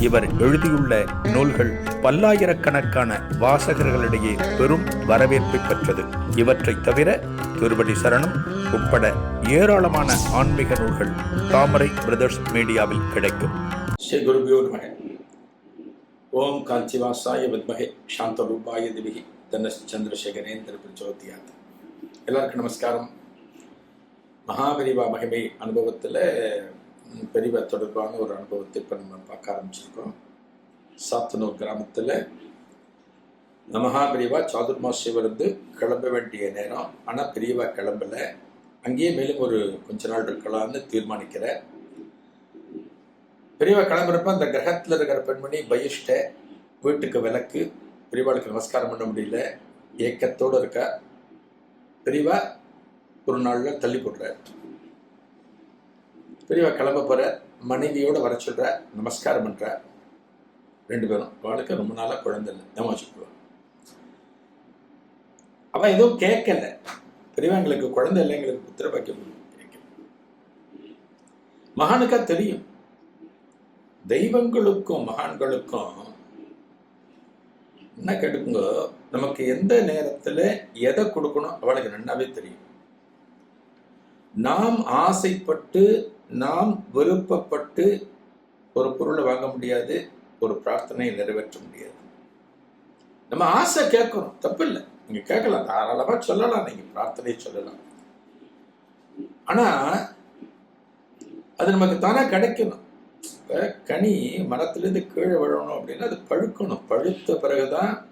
இவர் எழுதியுள்ள நூல்கள் பல்லாயிரக்கணக்கான வாசகர்களிடையே பெரும் வரவேற்பை பெற்றது. இவற்றைத் தவிர திருவடி சரணம் உட்பட ஏராளமான ஆன்மீக நூல்கள் தாமரை பிரதர்ஸ் மீடியாவில் கிடைக்கும். ஸ்ரீ குருபியோ நமக. ஓம் காஞ்சிவாசாய வித்மகே. சாந்தரூபாய திவிகி. தனஸ் சந்திரசேகரேந்திர பிரச்சோதியாத். எல்லாருக்கும் நமஸ்காரம். மகாபரிவா மகிமை அனுபவத்தில் பெரியவா தொடர்பான ஒரு அனுபவத்தை இப்போ நம்ம பார்க்க ஆரம்பிச்சிருக்கோம். சாத்தனூர் கிராமத்தில் மகாபெரிவா சாதுர்மாசி இருந்து கிளம்ப வேண்டிய நேரம். ஆனால் பெரியவா கிளம்பல. அங்கேயே மேலும் ஒரு கொஞ்ச நாள் இருக்கலாம்னு தீர்மானிக்கிறார் பெரியவா கிளம்புறப்ப அந்த கிரகத்தில் இருக்கிற பெண்மணி பயிஷ்ட வீட்டுக்கு விளக்கு. பெரியவாளுக்கு நமஸ்காரம் பண்ண முடியல. ஏக்கத்தோடு இருக்கா. பெரியவா ஒரு நாளில் தள்ளி போடுறார் பெரியவா கிளம்ப போற மனைவியோட வர சொல்ற நமஸ்காரம் பண்ற ரெண்டு பேரும். அவளுக்கு ரொம்ப நாளாக குழந்தை இல்லை. ஏமாச்சுக்குவோம் அவன் எதுவும் கேட்கல பெரியவா எங்களுக்கு குழந்தை இல்லை எங்களுக்கு புத்திர பாக்கியம் கேட்கல மகானுக்கா தெரியும். தெய்வங்களுக்கும் மகான்களுக்கும் என்ன கேட்டுக்குங்க நமக்கு எந்த நேரத்துல எதை கொடுக்கணும் அவளுக்கு நன்னாவே தெரியும். நாம் ஆசைப்பட்டு நாம் விருப்பப்பட்டு ஒரு பொருளை வாங்க முடியாது ஒரு பிரார்த்தனையை நிறைவேற்ற முடியாது. நம்ம ஆசை கேட்கணும் தப்பு இல்லை நீங்க கேட்கலாம். தாராளமா சொல்லலாம். நீங்க பிரார்த்தனை சொல்லலாம். ஆனா அது நமக்கு தானே கிடைக்கணும். இப்போ கனி மரத்திலிருந்து கீழே விழணும் அப்படின்னா அது பழுக்கணும். பழுத்த பிறகுதான்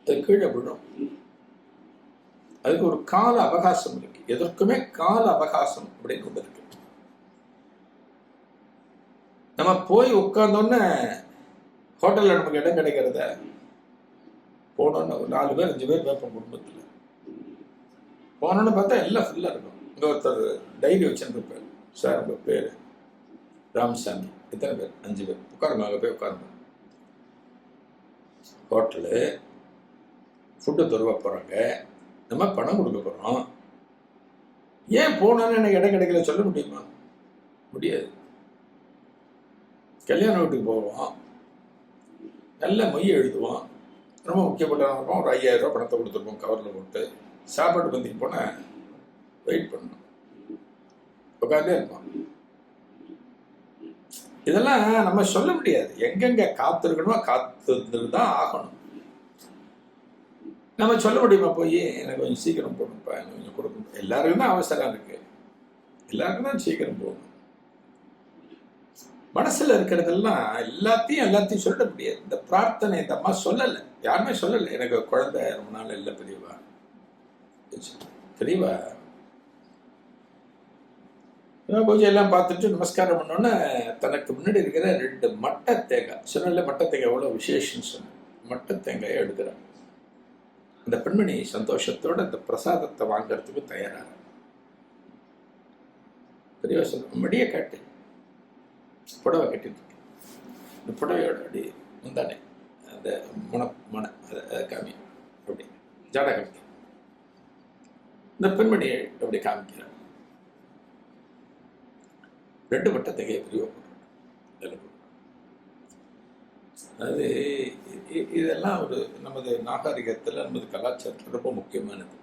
அது கீழே விழும். அதுக்கு ஒரு கால அவகாசம் இருக்கு. எதற்குமே கால அவகாசம் அப்படின்னு ஒன்று இருக்கு. நம்ம போய் உட்காந்தோன்னே ஹோட்டலில் நமக்கு இடம் கிடைக்கிறத போனோன்னு ஒரு நாலு பேர் அஞ்சு பேர் பேப்போம் குடும்பத்தில். போனோன்னு பார்த்தா எல்லாம் ஃபுல்லாக இருக்கும். இங்கே ஒருத்தர் டைரி வச்சுருப்பார் சார் உங்கள் பேர்? ராமசாமி. எத்தனை பேர்? அஞ்சு பேர். உட்காருங்க அங்கே போய் உட்காருங்க. ஹோட்டலு ஃபுட்டு தருவ போகிறாங்க நம்ம பணம் கொடுக்க போகிறோம் ஏன் போனோன்னு எனக்கு இடம் கிடைக்கல சொல்ல முடியுமா? முடியாது. கல்யாண வீட்டுக்கு போவான். நல்ல மொய் எழுதுவான். ரொம்ப முக்கியப்பட்டவன் இருப்போம் ஒரு ஐயாயிரம் ரூபா பணத்தை கொடுத்துருப்போம் கவரில் போட்டு. சாப்பாடு பந்திக்கு போனால் வெயிட் பண்ணணும். உட்காந்தே இருப்பான். இதெல்லாம் நம்ம சொல்ல முடியாது. எங்கெங்க காத்திருக்கணுமோ காத்திருந்து தான் ஆகணும். நம்ம சொல்ல முடியுமா போய்? எனக்கு கொஞ்சம் சீக்கிரம் போகணும்ப்பா எனக்கு கொஞ்சம் கொடுக்கணும். எல்லாருக்கும் தான் அவசரம் இருக்கு. எல்லாருக்கும் தான் சீக்கிரம் போகணும். மனசுல இருக்கிறதெல்லாம் எல்லாத்தையும் எல்லாத்தையும் சொல்ல முடியாது. இந்த பிரார்த்தனை இந்த அம்மா சொல்லலை. யாருமே சொல்லலை. எனக்கு குழந்தை ரொம்ப நாள் இல்லை பெரியவா. தெரியவா பூஜை எல்லாம் பார்த்துட்டு நமஸ்காரம் பண்ணோன்னே தனக்கு முன்னாடி இருக்கிற ரெண்டு மட்டை தேங்காய். சொன்னல மட்டை தேங்காய் எவ்வளோ விசேஷம்னு சொன்னேன். மட்டை தேங்காயை எடுக்கிறேன். அந்த பெண்மணி சந்தோஷத்தோட அந்த பிரசாதத்தை வாங்கறதுக்கு தயாராக பெரியவா சொல்ல மடியை காட்டு. புடவை கட்டிட்டு இந்த புடவையோட அப்படி முந்தானே அந்த முன மன அதை அதை காமி அப்படி ஜாடா காமிக்க இந்த பெண்மணி அப்படி காமிக்கிறார். ரெண்டு மட்டும் தகைய பிரிவாக அது அதாவது இதெல்லாம் ஒரு நமது நாகரிகத்தில் நமது கலாச்சாரத்தில் ரொம்ப முக்கியமானது.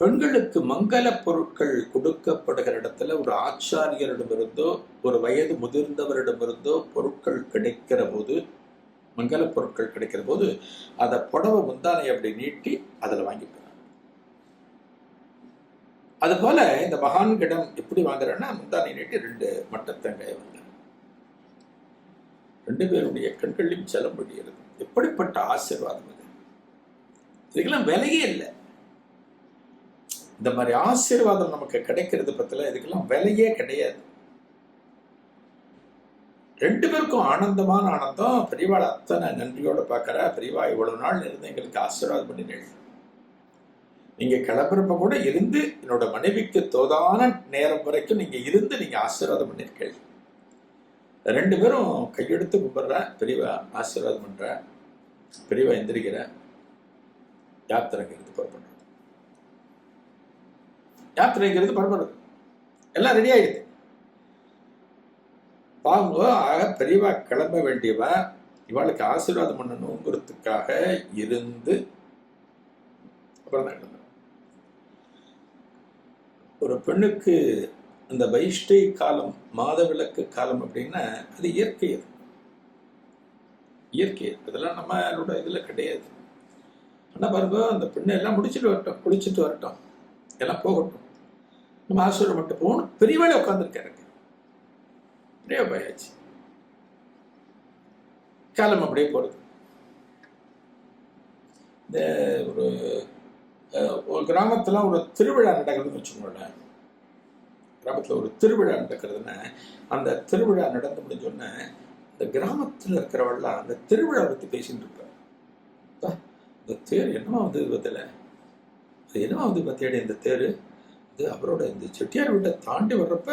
பெண்களுக்கு மங்கள பொருட்கள் கொடுக்கப்படுகிற இடத்துல ஒரு ஆச்சாரியரிடமிருந்தோ ஒரு வயது முதிர்ந்தவரிடமிருந்தோ பொருட்கள் கிடைக்கிற போது மங்கள பொருட்கள் கிடைக்கிற போது அதை புடவை முந்தானை அப்படி நீட்டி அதில் வாங்கிப்பாங்க அதுபோல இந்த மகான்கிடம் எப்படி வாங்குறேன்னா முந்தானை நீட்டி ரெண்டு மட்டத்தங்காயை வாங்குறேன் ரெண்டு பேருடைய கண்களையும் செல்ல முடிகிறது எப்படிப்பட்ட ஆசீர்வாதம் இது இதுக்கெல்லாம் விலையே இல்லை. இந்த மாதிரி ஆசீர்வாதம் நமக்கு கிடைக்கிறது பத்தில இதுக்கெல்லாம் விலையே கிடையாது. ரெண்டு பேருக்கும் ஆனந்தமான ஆனந்தம். பெரியவாள் அத்தனை நன்றியோட பார்க்கறா பெரியவா இவ்வளவு நாள் இருந்து எங்களுக்கு ஆசீர்வாதம் பண்ணினீர்கள். நீங்க கிளம்புறப்ப கூட இருந்து என்னோட மனைவிக்கு தோதான நேரம் வரைக்கும் நீங்க இருந்து நீங்க ஆசீர்வாதம் பண்ணிருக்கீங்க ரெண்டு பேரும் கையெடுத்து கும்பிட்ற பெரியவா ஆசீர்வாதம் பண்ற. பெரியவா எந்திரிக்கிற. யாத்திரைங்கிறது புறப்படுறது யாத்திரைங்கிறது புறப்படுறது எல்லாம் ரெடி ஆயிடுது. பாருங்க ஆக பெரியவா கிளம்ப வேண்டியவ? இவளுக்கு ஆசீர்வாதம் பண்ணணுங்கிறதுக்காக இருந்து அப்புறம் தான் ஒரு பெண்ணுக்கு அந்த வைஷ்டை காலம் மாதவிலக்கு காலம் அப்படின்னா அது இயற்கை அது. இயற்கை அதெல்லாம் நம்மளோட இதுல கிடையாது. ஆனால் பாருங்க அந்த பெண்ணை எல்லாம் முடிச்சுட்டு வரட்டும் குளிச்சுட்டு வரட்டும். எல்லாம் போகட்டும். நம்ம மட்டும் போகணும். பெரியவாளே உட்காந்துருக்காருங்க பெரிய போயாச்சு. காலம் அப்படியே போகிறது இந்த ஒரு ஒரு கிராமத்துல ஒரு திருவிழா நடக்குதுன்னு வச்சுக்கோங்களேன். கிராமத்தில் ஒரு திருவிழா நடக்கிறதுன்னா அந்த திருவிழா நடந்து முடிஞ்சோடனே இந்த கிராமத்தில் இருக்கிறவெல்லாம் அந்த திருவிழா பற்றி பேசின்னு இருப்பார் இந்த தேர் என்னமா வந்து பத்தில அது என்னமா வந்து பத்தியாடி இந்த தேர்? இது அவரோட இந்த செட்டியார் வீட்டை தாண்டி வர்றப்ப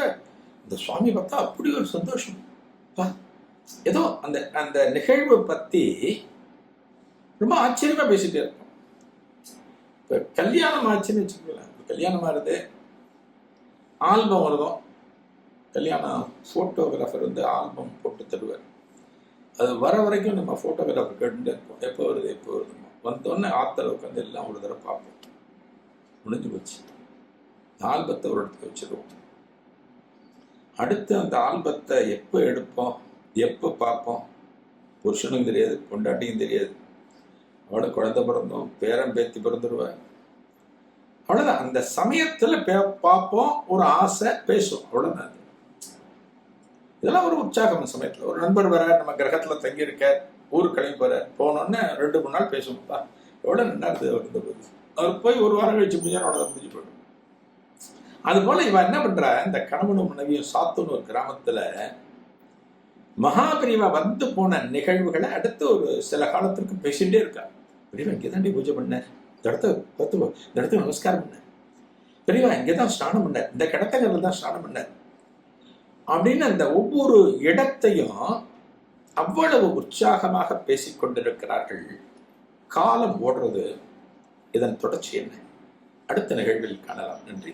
இந்த சுவாமி பார்த்தா அப்படி ஒரு சந்தோஷம். பா ஏதோ அந்த அந்த நிகழ்வை பற்றி ரொம்ப ஆச்சரியமா பேசிகிட்டே இருப்போம். இப்போ கல்யாணம் ஆச்சுன்னு வச்சுக்கோங்களேன். கல்யாணம் ஆகுது. ஆல்பம் வருதும் கல்யாணம் ஃபோட்டோகிராஃபர் வந்து ஆல்பம் போட்டு தருவார். அது வர வரைக்கும் நம்ம ஃபோட்டோகிராஃபர் கேட்டுட்டே இருப்போம். எப்போ வருது எப்போ வருது வந்தோடனே ஆத்தல உட்காந்து எல்லாம் ஒரு தடவை பார்ப்போம். முடிஞ்சு போச்சு. இந்த ஆல்பத்தை ஒரு இடத்துக்கு வச்சிருவோம். அடுத்து அந்த ஆல்பத்தை எப்போ எடுப்போம்? எப்போ பார்ப்போம்? புருஷனுக்கும் தெரியாது பொண்டாட்டியும் தெரியாது. அவளை குழந்தை பிறந்தோம் பேரன் பேத்தி பிறந்துடுவேன் அவ்வளவுதான். அந்த சமயத்துல பே- பார்ப்போம் ஒரு ஆசை பேசும் அவ்வளவுதான் அது. இதெல்லாம் ஒரு உற்சாகம் அந்த சமயத்துல. ஒரு நண்பர் வர நம்ம கிரகத்துல தங்கியிருக்க ஊர் ஊருக்கு கிளம்பி போற போனோடனே ரெண்டு மூணு நாள் பேசுவோம்ப்பா எவ்வளவு நல்லா இருந்தது அவர் இருந்த போது அவர் போய் ஒரு வாரம் கழிச்சு முடிஞ்சாலும் அவ்வளோதான் முடிஞ்சு போயிடும். அது போல இவன் என்ன பண்ற? இந்த கணவனும் மனைவியும் சாத்தூர் ஒரு கிராமத்துல மகாபிரிவா வந்து போன நிகழ்வுகளை அடுத்து ஒரு சில காலத்திற்கு பேசிட்டே இருக்கா. பெரியவா இங்கே தாண்டி பூஜை பண்ண? இந்த இடத்த பத்து இந்த இடத்துல நமஸ்காரம் பண்ண. பெரியவா இங்கே தான் ஸ்நானம் பண்ண. இந்த கிடத்தங்கள்ல தான் ஸ்நானம் பண்ண. அப்படின்னு அந்த ஒவ்வொரு இடத்தையும் அவ்வளவு உற்சாகமாக பேசிக் கொண்டிருக்கிறார்கள். காலம் ஓடுறது இதன் தொடர்ச்சி என்ன? அடுத்த நிகழ்வில் காணலாம். நன்றி.